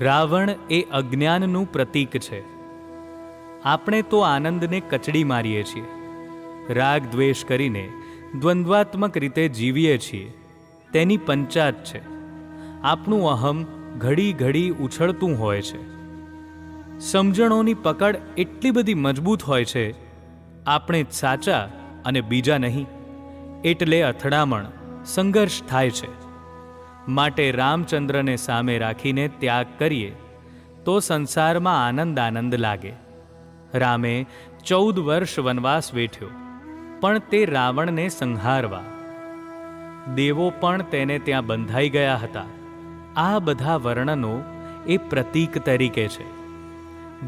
રાવણ એ અજ્ઞાનનું પ્રતીક છે. આપણે તો આનંદને કચડી મારીએ છીએ. રાગ દ્વેષ કરીને દ્વંદ્વાત્મક રીતે જીવીએ છીએ. તેની પંચાત છે. આપણું અહમ ઘડી ઘડી ઉછળતું હોય છે. સમજણોની પકડ એટલી બધી મજબૂત હોય છે. આપણે સાચા અને બીજા નહીં. એટલે અથડામણ, સંઘર્ષ થાય છે. માટે રામચંદ્રને સામે રાખીને ત્યાગ કરીએ, તો સંસારમાં આનંદ આનંદ લાગે. રામે ચૌદ વર્ષ વનવાસ વેઠ્યો, પણ તે રાવણને સંહારવા. દેવો પણ તેને ત્યાં બંધાઈ ગયા હતા. આ બધા વર્ણનો એ પ્રતીક તરીકે છે.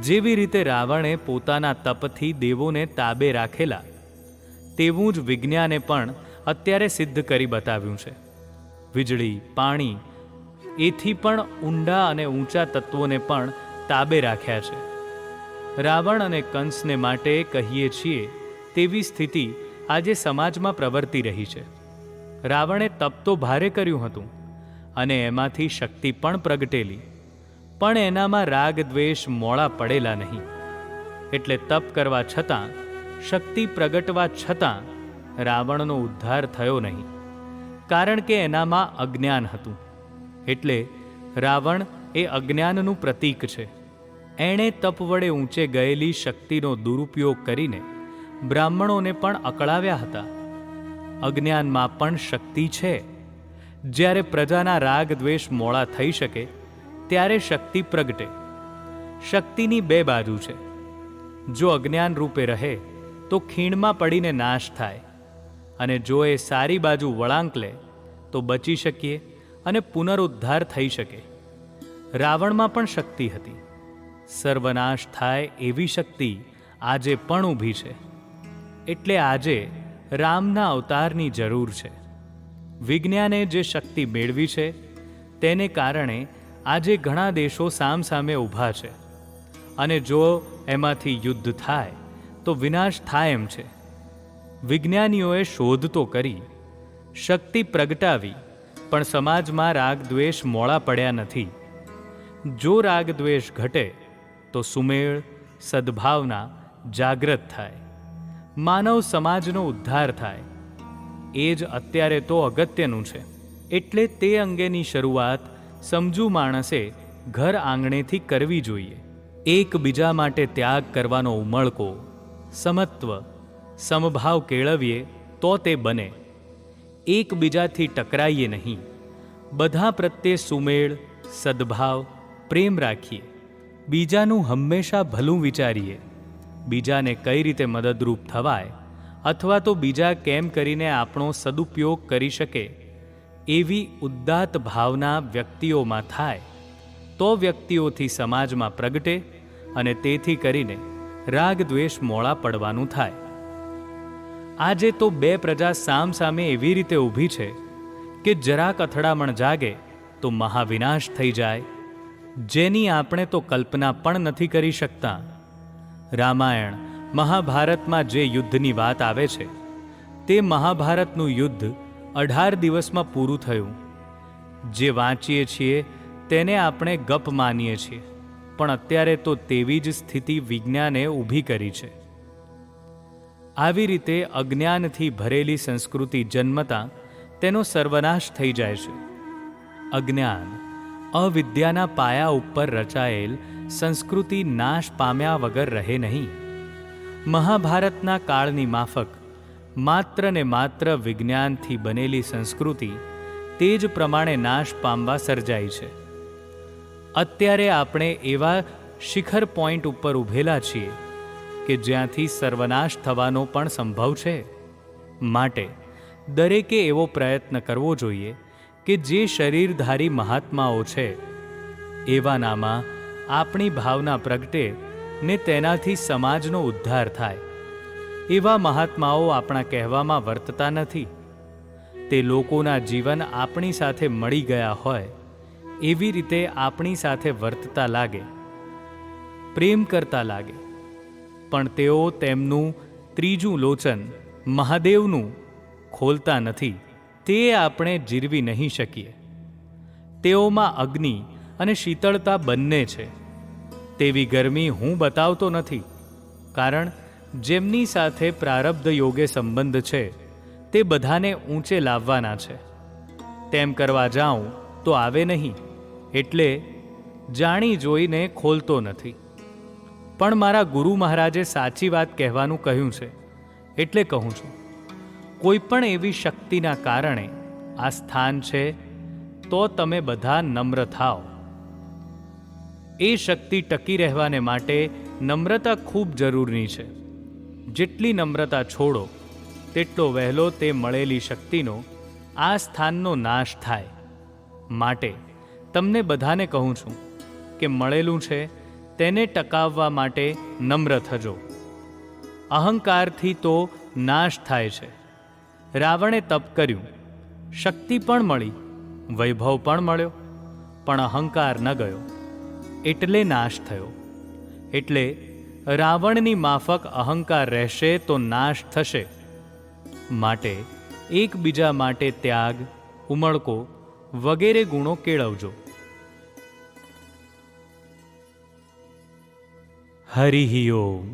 જેવી રીતે રાવણે પોતાના તપથી દેવોને તાબે રાખેલા, તેવું જ વિજ્ઞાને પણ અત્યારે સિદ્ધ કરી બતાવ્યું છે. વીજળી, પાણી, એથી પણ ઊંડા અને ઊંચા તત્વોને પણ તાબે રાખ્યા છે. રાવણ અને કંસને માટે કહીએ છીએ તેવી સ્થિતિ આજે સમાજમાં પ્રવર્તી રહી છે. રાવણે તપ તો ભારે કર્યું હતું અને એમાંથી શક્તિ પણ પ્રગટેલી, પણ એનામાં રાગ, દ્વેષ, મોડા પડેલા નહીં. એટલે તપ કરવા છતાં, શક્તિ પ્રગટવા છતાં રાવણનો ઉદ્ધાર થયો નહીં. કારણ કે એનામાં અજ્ઞાન હતું. એટલે રાવણ એ અજ્ઞાનનું પ્રતીક છે. એણે તપ વડે ઊંચે ગયેલી શક્તિનો દુરુપયોગ કરીને બ્રાહ્મણોને પણ અકળાવ્યા હતા. અજ્ઞાનમાં પણ શક્તિ છે. જ્યારે પ્રજાના રાગ દ્વેષ મોડા થઈ શકે, ત્યારે શક્તિ પ્રગટે. શક્તિની બે બાજુ છે. જો અજ્ઞાન રૂપે રહે, તો ખીણમાં પડીને નાશ થાય. અને જો એ સારી બાજુ વળાંક લે, તો બચી શકીએ અને પુનરુદ્ધાર થઈ શકે. રાવણમાં પણ શક્તિ હતી. સર્વનાશ થાય એવી શક્તિ આજે પણ ઊભી છે. એટલે આજે રામના અવતારની જરૂર છે. વિજ્ઞાને જે શક્તિ મેળવી છે, તેને કારણે આજે ઘણા દેશો સામસામે ઊભા છે. અને જો એમાંથી યુદ્ધ થાય, તો વિનાશ થાય એમ છે. વિજ્ઞાનીઓએ શોધ તો કરી, શક્તિ પ્રગટાવી, પણ સમાજમાં રાગ દ્વેષ મોડા પડ્યા નથી. જો રાગ દ્વેષ ઘટે, તો સુમેળ, સદ્ભાવના જાગ્રત થાય. માનવ સમાજનો ઉદ્ધાર થાય. એ જ અત્યારે તો અગત્યનું છે. એટલે તે અંગેની શરૂઆત સમજુ માણસે ઘર આંગણેથી કરવી જોઈએ. એકબીજા માટે ત્યાગ કરવાનો ઉમળકો, સમત્વ સમભાવ કેળવીએ તો તે બને. એકબીજાથી ટકરાઈએ નહીં. બધા પ્રત્યે સુમેળ, સદભાવ, પ્રેમ રાખીએ. બીજાનું હંમેશા ભલું વિચારીએ. બીજાને કઈ રીતે મદદરૂપ થવાય અથવા તો બીજા કેમ કરીને આપણો સદુપયોગ કરી શકે, એવી ઉદ્દાત ભાવના વ્યક્તિઓમાં થાય. તો વ્યક્તિઓથી સમાજમાં પ્રગટે અને તેથી કરીને રાગ દ્વેષ મોડા પડવાનું થાય. આજે તો બે પ્રજા સામ સામે એવી રીતે ઊભી છે કે જરાક અથડામણ જાગે તો મહાવિનાશ થઈ જાય. જેની આપણે તો કલ્પના પણ નથી કરી શકતા. રામાયણ, મહાભારતમાં જે યુદ્ધની વાત આવે છે, તે મહાભારતનું યુદ્ધ અઢાર દિવસમાં પૂરું થયું. જે વાંચીએ છીએ તેને આપણે ગપ માનીએ છીએ, પણ અત્યારે તો તેવી જ સ્થિતિ વિજ્ઞાને ઊભી કરી છે. આવી રીતે અજ્ઞાનથી ભરેલી સંસ્કૃતિ જન્મતા તેનો સર્વનાશ થઈ જાય છે. અજ્ઞાન, અવિદ્યાના પાયા ઉપર રચાયેલ સંસ્કૃતિ નાશ પામ્યા વગર રહે નહીં. મહાભારતના કાળની માફક, માત્ર ને માત્ર વિજ્ઞાનથી બનેલી સંસ્કૃતિ તે જ પ્રમાણે નાશ પામવા સર્જાઈ છે. અત્યારે આપણે એવા શિખર પોઈન્ટ ઉપર ઊભેલા છીએ કે જ્યાંથી સર્વનાશ થવાનો પણ સંભવ છે. માટે દરેકે એવો પ્રયત્ન કરવો જોઈએ કે જે શરીરધારી મહાત્માઓ છે એવાનામાં આપણી ભાવના પ્રગટે ને તેનાથી સમાજનો ઉદ્ધાર થાય. એવા મહાત્માઓ આપણા કહેવામાં વર્તતા નથી. તે લોકોના જીવન આપણી સાથે મળી ગયા હોય, એવી રીતે આપણી સાથે વર્તતા લાગે, પ્રેમ કરતા લાગે પણ તેઓ તેમનું ત્રીજું લોચન મહાદેવનું ખોલતા નથી. તે આપણે જીરવી નહીં શકીએ. તેઓમાં અગ્નિ અને શીતળતા બંને છે. તેવી ગરમી હું બતાવતો નથી, કારણ જેમની સાથે પ્રારબ્ધ યોગે સંબંધ છે, તે બધાને ઊંચે લાવવાના છે. તેમ કરવા જાઉં તો આવે નહીં, એટલે જાણી જોઈને ખોલતો નથી. પણ મારા ગુરુ મહારાજે સાચી વાત કહેવાનું કહ્યું છે, એટલે કહું છું. કોઈ પણ એવી શક્તિના કારણે આ સ્થાન છે, તો તમે બધા નમ્ર થાઓ. એ શક્તિ ટકી રહેવાને માટે નમ્રતા ખૂબ જરૂરી છે. જેટલી નમ્રતા છોડો, તેટલો વહેલો તે મળેલી શક્તિનો આ સ્થાનનો નાશ થાય. માટે તમને બધાને કહું છું કે મળેલું છે તેને ટકાવવા માટે નમ્ર થજો. અહંકારથી તો નાશ થાય છે. રાવણે તપ કર્યું. શક્તિ પણ મળી, વૈભવ પણ મળ્યો, પણ અહંકાર ન ગયો. એટલે નાશ થયો. એટલે રાવણની માફક અહંકાર રહેશે તો નાશ થશે. માટે એકબીજા માટે ત્યાગ, ઉમળકો વગેરે ગુણો કેળવજો. हरिः ओम्